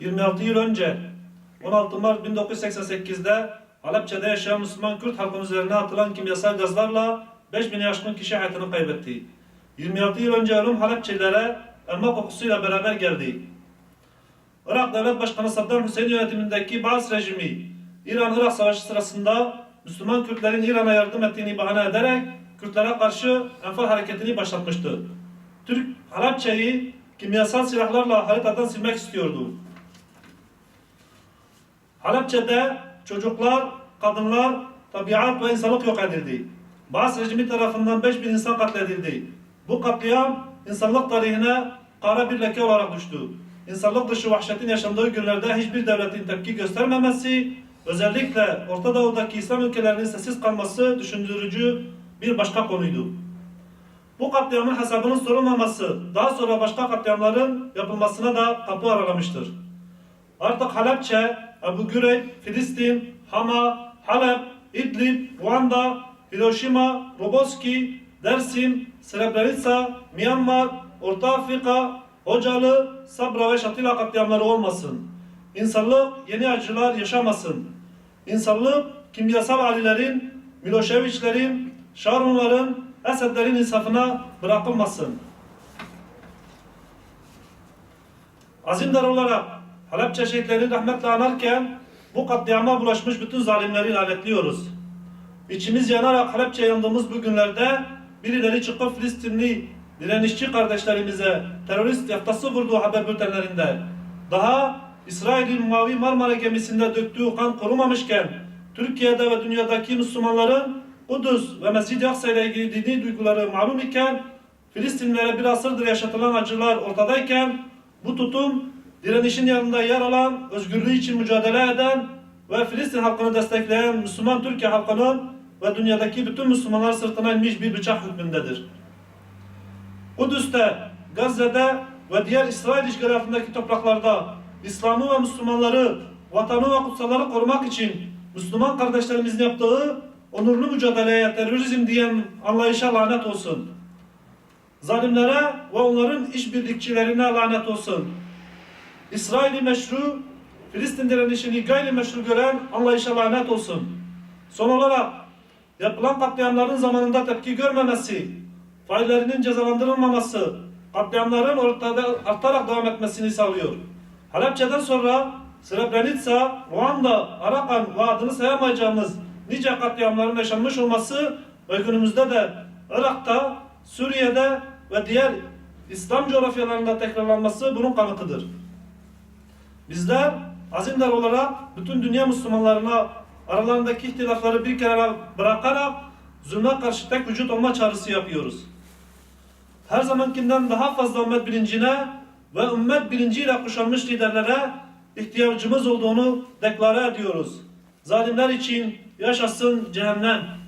26 yıl önce 16 Mart 1988'de Halepçe'de yaşayan Müslüman Kürt halkının üzerine atılan kimyasal gazlarla 5000 aşkın kişi hayatını kaybetti. 26 yıl önce ölüm Halepçelilere elma kokusuyla beraber geldi. Irak Devlet Başkanı Saddam Hüseyin yönetimindeki Baas rejimi İran-Irak Savaşı sırasında Müslüman Kürtlerin İran'a yardım ettiğini bahane ederek Kürtlere karşı Enfal hareketini başlatmıştı. Türk Halepçe'yi kimyasal silahlarla haritadan silmek istiyordu. Halepçe'de çocuklar, kadınlar, tabiat ve insanlık yok edildi. Baas rejimi tarafından 5000 insan katledildi. Bu katliam insanlık tarihine kara bir leke olarak düştü. İnsanlık dışı vahşetin yaşandığı günlerde hiçbir devletin tepki göstermemesi, özellikle Orta Doğu'daki İslam ülkelerinin sessiz kalması düşündürücü bir başka konuydu. Bu katliamın hesabının sorulmaması, daha sonra başka katliamların yapılmasına da kapı aralamıştır. Artık Halepçe, Ebu Güreyb, Filistin, Hama, Halep, İdlib, Ruanda, Hiroşima, Roboski, Dersim, Srebrenica, Myanmar, Orta Afrika, Hocalı, Sabra ve Şatila katliamları olmasın. İnsanlık yeni acılar yaşamasın. İnsanlık kimyasal alilerin, Miloševićlerin, Şarunların, Esedlerin insafına bırakılmasın. Azimdar olarak Halepçe şehitlerini rahmetle anarken bu katliama bulaşmış bütün zalimleri lanetliyoruz. İçimiz yanarak Halepçe yandığımız bu günlerde birileri çıkıp Filistinli direnişçi kardeşlerimize terörist yaftası vurduğu haber bültenlerinde daha İsrail'in Mavi Marmara gemisinde döktüğü kan kurumamışken Türkiye'de ve dünyadaki Müslümanların Kudüs ve Mescid-i Aksa ile ilgili dini duyguları malum iken Filistinlilere bir asırdır yaşatılan acılar ortadayken bu tutum direnişin yanında yer alan, özgürlüğü için mücadele eden ve Filistin halkını destekleyen Müslüman Türkiye halkının ve dünyadaki bütün Müslümanlar sırtına inmiş bir bıçak hükmündedir. Kudüs'te, Gazze'de ve diğer İsrail işgali altındaki topraklarda İslam'ı ve Müslümanları, vatanı ve kutsalları korumak için Müslüman kardeşlerimizin yaptığı onurlu mücadeleye terörizm diyen anlayışa lanet olsun. Zalimlere ve onların işbirlikçilerine lanet olsun. İsrail'i meşru, Filistin direnişini gayri meşru gören anlayışa lanet olsun. Son olarak yapılan katliamların zamanında tepki görmemesi, faillerinin cezalandırılmaması, katliamların ortada artarak devam etmesini sağlıyor. Halepçe'den sonra Srebrenica, Ruanda, Arakan ve adını sayamayacağımız nice katliamların yaşanmış olması ve günümüzde de Irak'ta, Suriye'de ve diğer İslam coğrafyalarında tekrarlanması bunun kanıtıdır. Bizler azimdar olarak bütün dünya Müslümanlarına aralarındaki ihtilafları bir kenara bırakarak zulme karşı tek vücut olma çağrısı yapıyoruz. Her zamankinden daha fazla ümmet bilincine ve ümmet bilinciyle kuşanmış liderlere ihtiyacımız olduğunu deklare ediyoruz. Zalimler için yaşasın cehennem.